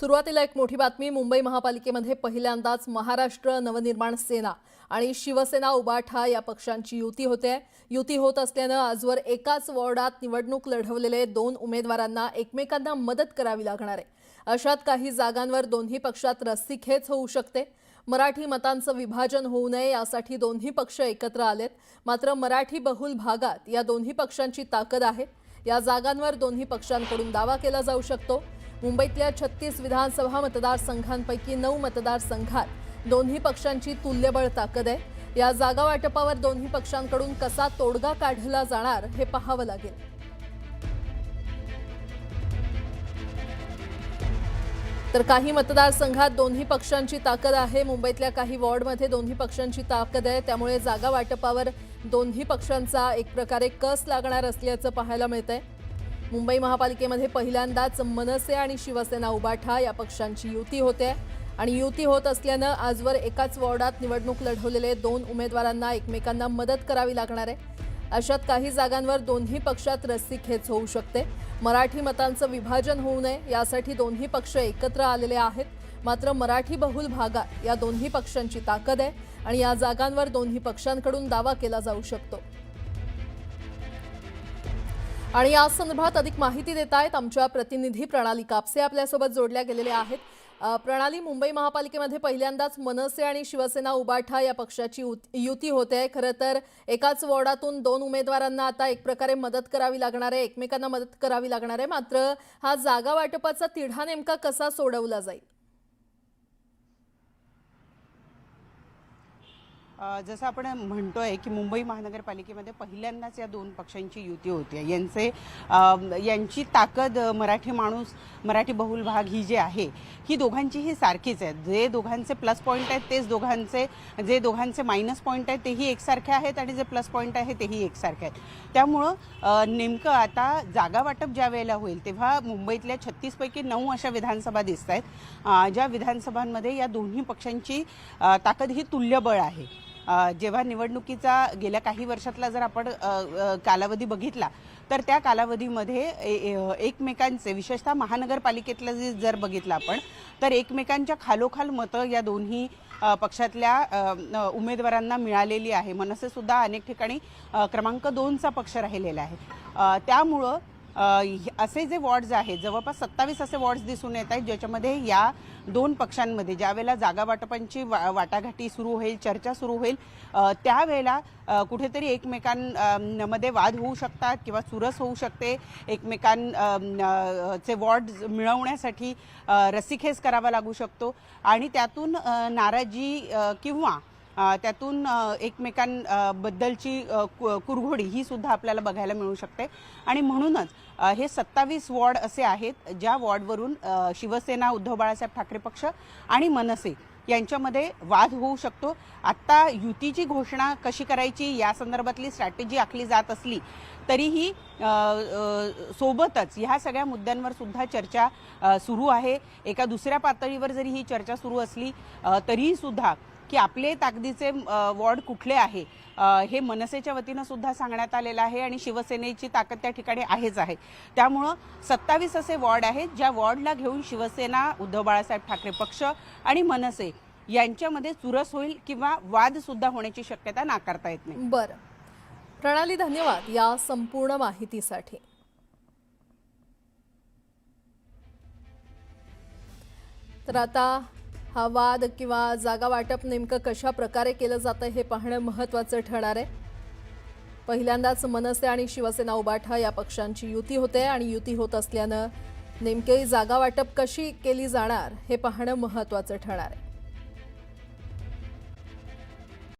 सुरुवातीला एक मोठी बातमी मुंबई महापालिकेमध्ये पहिल्यांदाच महाराष्ट्र नवनिर्माण सेना आणि शिवसेना उबाठा या पक्षांची युती होते. युती होत असल्यानं आजवर एकाच वॉर्डात निवडणूक लढवलेले दोन उमेदवारांना एकमेकांना मदत करावी लागणार आहे. अशात काही जागांवर दोन्ही पक्षात रस्सीखेच होऊ शकते. मराठी मतांचं विभाजन होऊ नये यासाठी दोन्ही पक्ष एकत्र आलेत. मात्र मराठी बहुल भागात या दोन्ही पक्षांची ताकद आहे. या जागांवर दोन्ही पक्षांकडून दावा केला जाऊ शकतो. मुंबईतल्या छत्तीस विधानसभा मतदारसंघांपैकी नऊ मतदारसंघात दोन्ही पक्षांची तुल्यबळ ताकद आहे. या जागा वाटपावर दोन्ही पक्षांकडून कसा तोडगा काढला जाणार हे पाहावं लागेल. तर काही मतदारसंघात दोन्ही पक्षांची ताकद आहे. मुंबईतल्या काही वॉर्डमध्ये दोन्ही पक्षांची ताकद आहे. त्यामुळे जागा वाटपावर दोन्ही पक्षांचा एक प्रकारे कस लागणार असल्याचं पाहायला मिळतंय. मुंबई महापालिकेमध्ये पहिल्यांदाच मनसे आणि शिवसेना उबाठा या पक्षांची युती होते. आणि युती होत असल्यानं आजवर एकाच वॉर्डात निवडणूक लढवलेले दोन उमेदवारांना एकमेकांना मदत करावी लागणार आहे. अशात काही जागांवर दोन्ही पक्षात रस्सीखेच होऊ शकते. मराठी मतांचं विभाजन होऊ नये यासाठी दोन्ही पक्ष एकत्र आलेले आहेत. मात्र मराठी बहुल भागात या दोन्ही पक्षांची ताकद आहे आणि या जागांवर दोन्ही पक्षांकडून दावा केला जाऊ शकतो. आणि या संदर्भात अधिक माहिती देत आहेत आमच्या प्रतिनिधी प्रणाली कापसे आपल्यासोबत जोडल्या गेलेल्या आहेत. प्रणाली मुंबई महापालिकेमध्ये पहिल्यांदाच मनसे आणि शिवसेना उबाठा या पक्षाची युती होते. आहे खरं तर एकाच वॉर्डातून दोन उमेदवारांना आता एक प्रकारे मदत करावी लागणार आहे. एकमेकांना मदत करावी लागणार आहे. मात्र हा जागा वाटपाचा तिढा नेमका कसा सोडवला जाईल? जसं आपण म्हणतो आहे की मुंबई महानगरपालिकेमध्ये पहिल्यांदाच या दोन पक्षांची युती होती यांचे यांची ताकद मराठी माणूस मराठी बहुल भाग ही जी आहे ही दोघांचीही सारखीच आहे. जे दोघांचे प्लस पॉईंट आहेत तेच दोघांचे जे दोघांचे मायनस पॉईंट आहेत तेही एकसारखे आहेत आणि जे प्लस पॉईंट आहे तेही एकसारखे आहेत. त्यामुळं नेमकं आता जागा वाटप ज्या वेळेला होईल तेव्हा मुंबईतल्या छत्तीसपैकी नऊ अशा विधानसभा दिसत आहेत ज्या विधानसभांमध्ये या दोन्ही पक्षांची ताकद ही तुल्यबळ आहे. जेव्हा निवडणुकीचा गेल्या काही वर्षातला जर आपण कालावधी बघितला तर त्या कालावधीमध्ये ए- एकमेकांचे विशेषतः महानगरपालिकेतलं जे जर बघितलं आपण तर एकमेकांच्या खालोखाल मतं या दोन्ही पक्षातल्या उमेदवारांना मिळालेली आहे. मनसेसुद्धा अनेक ठिकाणी क्रमांक दोनचा पक्ष राहिलेला आहे. त्यामुळं असे जे वॉर्ड्स आहेत जवळपास सत्तावीस असे वॉर्ड्स दिसून येत आहेत ज्याच्यामध्ये या दोन पक्षांमध्ये ज्यावेळेला जागा वाटपांची वा वाटाघाटी सुरू होईल चर्चा सुरू होईल त्यावेळेला कुठेतरी एकमेकांमध्ये वाद होऊ शकतात किंवा चुरस होऊ शकते. एकमेकांचे वॉर्ड मिळवण्यासाठी अ, रस्सीखेच करावा लागू शकतो. आणि त्यातून नाराजी किंवा त्यातून एकमेकांबद्दलची कु- कुरघोडी ही सुद्धा आपल्याला बघायला मिळू शकते. आणि म्हणूनच हे सत्तावीस वॉर्ड असे आहेत ज्या वॉर्डवरून शिवसेना उद्धव बाळासाहेब ठाकरे पक्ष आणि मनसे यांच्यामध्ये वाद होऊ शकतो. आत्ता युतीची घोषणा कशी करायची या संदर्भातली स्ट्रॅटेजी आखली जात असली तरीही सोबतच ह्या सगळ्या मुद्द्यांवर सुद्धा चर्चा सुरू आहे. एका दुसऱ्या पातळीवर जरी ही चर्चा सुरू असली तरीही सुद्धा की आपले ताकदीचे वॉर्ड कुठले आहे हे मनसेच्या वतीनं सुद्धा सांगण्यात आलेलं आहे आणि शिवसेनेची ताकद त्या ठिकाणी आहेच आहे. त्यामुळं सत्तावीस असे वॉर्ड आहेत ज्या वॉर्डला घेऊन शिवसेना उद्धव बाळासाहेब ठाकरे पक्ष आणि मनसे यांच्यामध्ये चुरस होईल किंवा वाद सुद्धा होण्याची शक्यता नाकारता येत नाही. बरं. प्रणाली धन्यवाद या संपूर्ण माहितीसाठी. तर आता हा वाद किंवा जागा वाटप नेमकं कशा प्रकारे केलं जातं हे पाहणं महत्त्वाचं ठरणार आहे. पहिल्यांदाच मनसे आणि शिवसेना उबाठा या पक्षांची युती होते आणि युती होत असल्यानं नेमके जागा वाटप कशी केली जाणार हे पाहणं महत्त्वाचं ठरणार आहे.